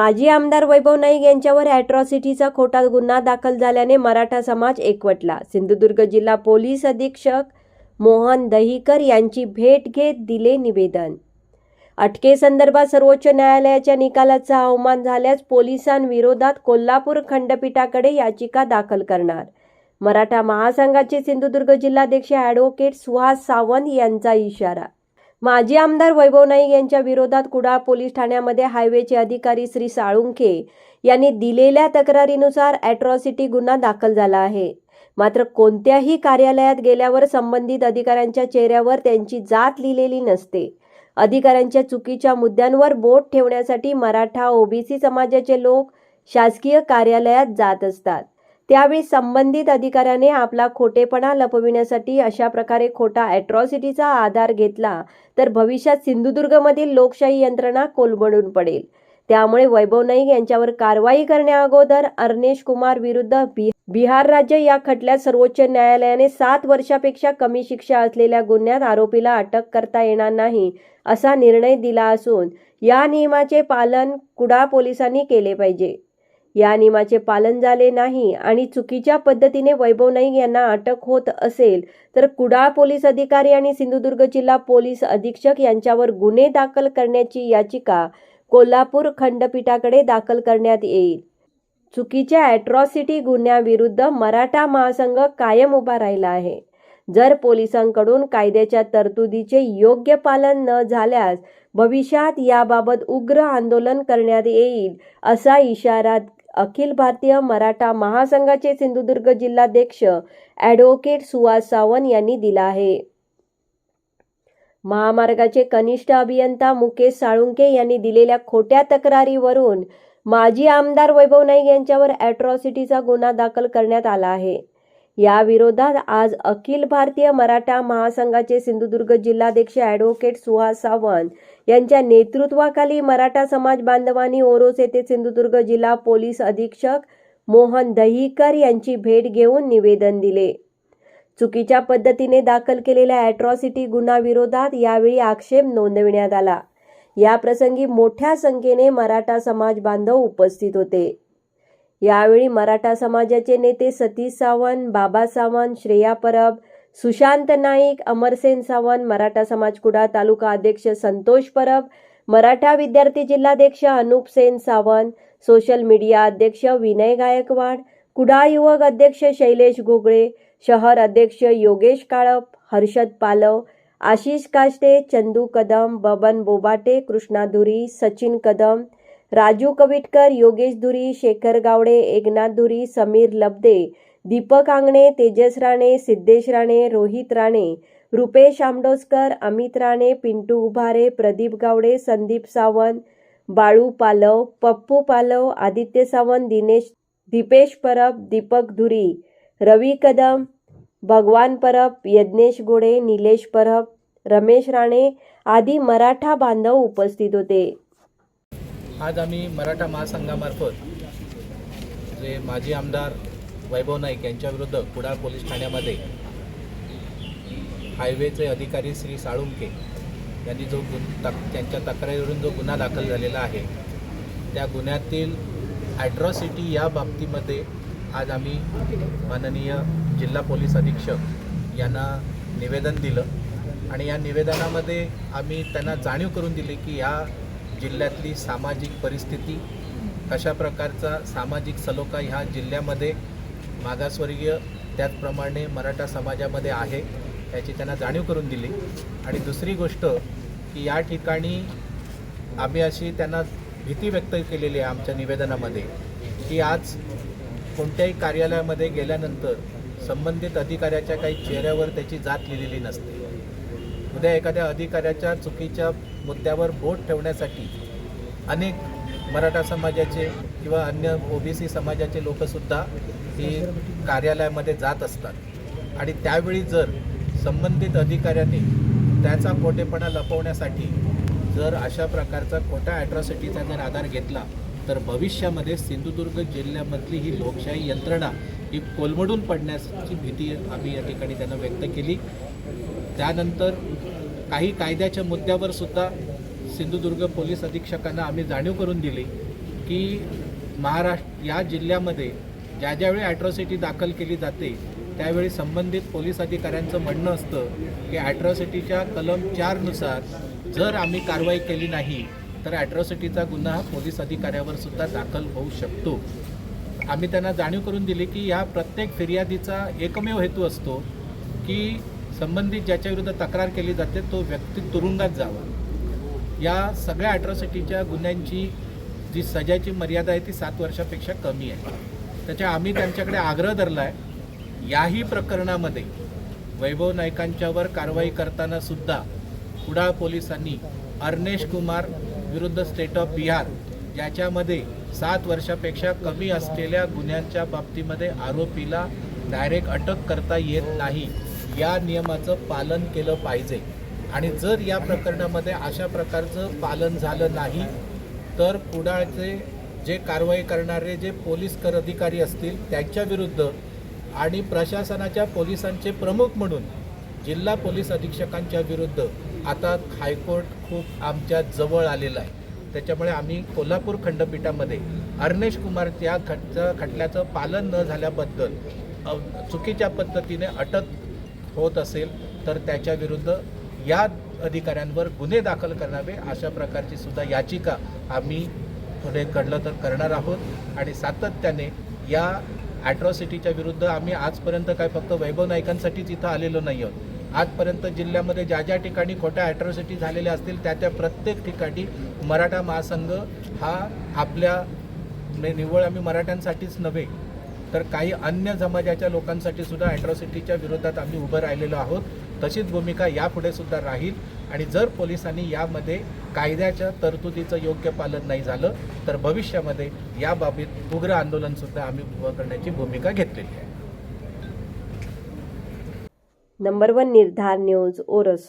माजी आमदार वैभव नाईक यांच्यावर अॅट्रॉसिटीचा खोटा गुन्हा दाखल झाल्याने मराठा समाज एकवटला. सिंधुदुर्ग जिल्हा पोलीस अधीक्षक मोहन दहीकर यांची भेट घेत दिले निवेदन. अटकेसंदर्भात सर्वोच्च न्यायालयाच्या निकालाचा अवमान झाल्यास पोलिसांविरोधात कोल्हापूर खंडपीठाकडे याचिका दाखल करणार. मराठा महासंघाचे सिंधुदुर्ग जिल्हाध्यक्ष ॲडव्होकेट सुहास सावंत यांचा इशारा. माजी आमदार वैभव नाईक यांच्या विरोधात कुडाळ पोलीस ठाण्यामध्ये हायवेचे अधिकारी श्री साळुंखे यांनी दिलेल्या तक्रारीनुसार अॅट्रॉसिटी गुन्हा दाखल झाला आहे. मात्र कोणत्याही कार्यालयात गेल्यावर संबंधित अधिकाऱ्यांच्या चेहऱ्यावर त्यांची जात लिहिलेली नसते. अधिकाऱ्यांच्या चुकीच्या मुद्द्यांवर बोट ठेवण्यासाठी मराठा ओबीसी समाजाचे लोक शासकीय कार्यालयात जात असतात. त्यावेळी संबंधित अधिकाऱ्याने आपला खोटेपणा लपविण्यासाठी अशा प्रकारे खोटा अॅट्रॉसिटीचा आधार घेतला तर भविष्यात सिंधुदुर्गमधील लोकशाही यंत्रणा कोलबडून पडेल. त्यामुळे वैभव नाईक यांच्यावर कारवाई करण्याअगोदर अर्नेश कुमार विरुद्ध बि बिहार राज्य या खटल्यात सर्वोच्च न्यायालयाने सात वर्षापेक्षा कमी शिक्षा असलेल्या गुन्ह्यात आरोपीला अटक करता येणार नाही असा निर्णय दिला असून या नियमाचे पालन कुडा पोलिसांनी केले पाहिजे. या नियमाचे पालन झाले नाही आणि चुकीच्या पद्धतीने वैभव नाईक यांना अटक होत असेल तर कुडाळ पोलीस अधिकारी आणि सिंधुदुर्ग जिल्हा पोलीस अधीक्षक यांच्यावर गुन्हे दाखल करण्याची याचिका कोल्हापूर खंडपीठाकडे दाखल करण्यात येईल. चुकीच्या अॅट्रॉसिटी गुन्ह्याविरुद्ध मराठा महासंघ कायम उभा राहिला आहे. जर पोलिसांकडून कायद्याच्या तरतुदीचे योग्य पालन न झाल्यास भविष्यात याबाबत उग्र आंदोलन करण्यात येईल असा इशारा अखिल भारतीय मराठा महासंघाचे सिंधुदुर्ग जिल्हाध्यक्ष ॲडव्होकेट सुहास सावंत यांनी दिला आहे. महामार्गाचे कनिष्ठ अभियंता मुकेश साळुंके यांनी दिलेल्या खोट्या तक्रारीवरून माजी आमदार वैभव नाईक यांच्यावर अॅट्रॉसिटीचा गुन्हा दाखल करण्यात आला आहे. या विरोधात आज अखिल भारतीय मराठा महासंघाचे सिंधुदुर्ग जिल्हाध्यक्ष ॲडव्होकेट सुहास सावंत यांच्या नेतृत्वाखाली मराठा समाज बांधवांनी ओरोस येथे सिंधुदुर्ग जिल्हा पोलीस अधीक्षक मोहन दहीकर यांची भेट घेऊन निवेदन दिले. चुकीच्या पद्धतीने दाखल केलेल्या अॅट्रॉसिटी गुन्हाविरोधात यावेळी आक्षेप नोंदविण्यात आला. या प्रसंगी मोठ्या संख्येने मराठा समाज बांधव उपस्थित होते. यावेळी मराठा समाजाचे नेते सतीश सावंत बाबा सावंत श्रेया परब सुशांत नाईक अमरसेन सावंत मराठा समाज कुडा तालुका अध्यक्ष संतोष परब मराठा विद्यार्थी जिल्हाध्यक्ष अनुप सेन सावंत सोशल मीडिया अध्यक्ष विनय गायकवाड कुडा युवक अध्यक्ष शैलेश घोगळे शहर अध्यक्ष योगेश काळप हर्षद पालव आशिष काष्टे चंदू कदम बबन बोबाटे कृष्णा धुरी सचिन कदम राजू कविटकर योगेश धुरी शेखर गावडे एकनाथ धुरी समीर लबदे दीपक आंगणे तेजस राणे सिद्धेश राणे रोहित राणे रुपेश आमडोसकर अमित राणे पिंटू उभारे प्रदीप गावडे संदीप सावंत बाळू पालव पप्पू पालव आदित्य सावंत दिनेश दीपेश परब दीपक धुरी रवी कदम भगवान परब यज्ञेश गोडे निलेश परब रमेश राणे आदी मराठा बांधव उपस्थित होते. आज आम्ही मराठा महासंघामार्फत जे माजी आमदार वैभव नाईक यांच्याविरुद्ध कुडाळ पोलीस ठाण्यामध्ये हायवेचे अधिकारी श्री साळुंके यांनी जो गुन तक त्यांच्या तक्रारीवरून जो गुन्हा दाखल झालेला आहे त्या गुन्ह्यातील ॲट्रॉसिटी या बाबतीमध्ये आज आम्ही माननीय जिल्हा पोलीस अधीक्षक यांना निवेदन दिलं आणि या निवेदनामध्ये आम्ही त्यांना जाणीव करून दिली की या जिल्ह्यातली सामाजिक परिस्थिती कशा प्रकारचा सामाजिक सलोखा ह्या जिल्ह्यामध्ये मागासवर्गीय त्याचप्रमाणे मराठा समाजामध्ये आहे याची त्यांना जाणीव करून दिली. आणि दुसरी गोष्ट की या ठिकाणी आम्ही अशी त्यांना भीती व्यक्त केलेली आहे आमच्या निवेदनामध्ये की आज कोणत्याही कार्यालयामध्ये गेल्यानंतर संबंधित अधिकाऱ्याच्या काही चेहऱ्यावर त्याची जात लिहिलेली नसते. उद्या एखाद्या अधिकाऱ्याच्या चुकीच्या मुद्द्यावर बोट ठेवण्यासाठी अनेक मराठा समाजाचे किंवा अन्य ओबीसी समाजाचे लोकसुद्धा ही कार्यालयामध्ये जात असतात. आणि त्यावेळी जर संबंधित अधिकाऱ्यांनी त्याचा खोटेपणा लपवण्यासाठी जर अशा प्रकारचा खोटा ॲट्रॉसिटीचा जर आधार घेतला तर भविष्यामध्ये सिंधुदुर्ग जिल्ह्यामधली ही लोकशाही यंत्रणा ही कोलमडून पडण्याची भीती आम्ही या ठिकाणी त्यांना व्यक्त केली. त्यानंतर काही कायद्याच्या मुद्द्यावर सुद्धा सिंधुदुर्ग पोलीस अधीक्षकांना आम्ही जाणीव करून दिली की महाराष्ट्र या जिल्ह्यामध्ये ज्या ज्यावेळी ॲट्रॉसिटी दाखल केली जाते त्यावेळी संबंधित पोलीस अधिकाऱ्यांचं म्हणणं असतं की ॲट्रॉसिटीच्या कलम चारनुसार जर आम्ही कारवाई केली नाही तर ॲट्रॉसिटीचा गुन्हा पोलीस अधिकाऱ्यावर सुद्धा दाखल होऊ शकतो. आम्ही त्यांना जाणीव करून दिली की या प्रत्येक फिर्यादीचा एकमेव हेतू असतो की संबंधित ज्याच्या विरुद्ध तक्रार केली जाते तो व्यक्ती तुरुंगात जावा. या सगळ्या ॲट्रॉसिटीच्या गुन्ह्यांची जी सजाची मर्यादा आहे ती सात वर्षापेक्षा कमी आहे. त्याच्या आम्ही त्यांच्याकडे आग्रह धरला आहे याही प्रकरणामध्ये वैभव नाईकांच्यावर कारवाई करताना सुद्धा कुडाळ पोलिसांनी अर्नेश कुमार विरुद्ध स्टेट ऑफ बिहार ज्याच्यामध्ये सात वर्षापेक्षा कमी असलेल्या गुन्ह्यांच्या बाबतीमध्ये आरोपीला डायरेक्ट अटक करता येत नाही. या नियमाचं पालन केलं पाहिजे. आणि जर या प्रकरणामध्ये अशा प्रकारचं पालन झालं नाही तर कुडाळचे जे कारवाई करणारे जे पोलीस कर अधिकारी असतील त्यांच्या विरुद्ध आणि प्रशासनाच्या पोलिसांचे प्रमुख म्हणून जिल्हा पोलीस अधीक्षकांच्या विरुद्ध आता हायकोर्ट खूप आमच्या जवळ आलेला आहे. त्याच्यामुळे आम्ही कोल्हापूर खंडपीठामध्ये अर्नेश कुमार या खटचं खटल्याचं पालन न झाल्याबद्दल चुकीच्या पद्धतीने अटक होत असेल तर त्याच्या विरुद्ध या अधिकाऱ्यांवर गुन्हे दाखल करावे अशा प्रकारची सुद्धा याचिका आम्ही पुढे कडलं तर करणार आहोत. आणि सातत्याने या ॲट्रॉसिटीच्या विरुद्ध आम्ही आजपर्यंत काय फक्त वैभव नाईकांसाठीच इथं आलेलो नाही आहोत आजपर्यंत जिल्ह्यामध्ये ज्या ज्या ठिकाणी खोट्या ॲट्रॉसिटी झालेल्या असतील त्या त्या प्रत्येक ठिकाणी मराठा महासंघ हा आपल्या निव्वळ आम्ही मराठ्यांसाठीच नव्हे तर काही अन्य समाजाच्या लोकांसाठी सुद्धा अॅट्रॉसिटीच्या विरोधात आम्ही उभं राहिलेलो आहोत. तशीच भूमिका यापुढे सुद्धा राहील. आणि जर पोलिसांनी यामध्ये कायद्याच्या तरतुदीचं योग्य पालन नाही झालं तर भविष्यामध्ये याबाबत उग्र आंदोलन सुद्धा आम्ही उभं करण्याची भूमिका घेतलेली आहे. Number one Nirdhar news Oros.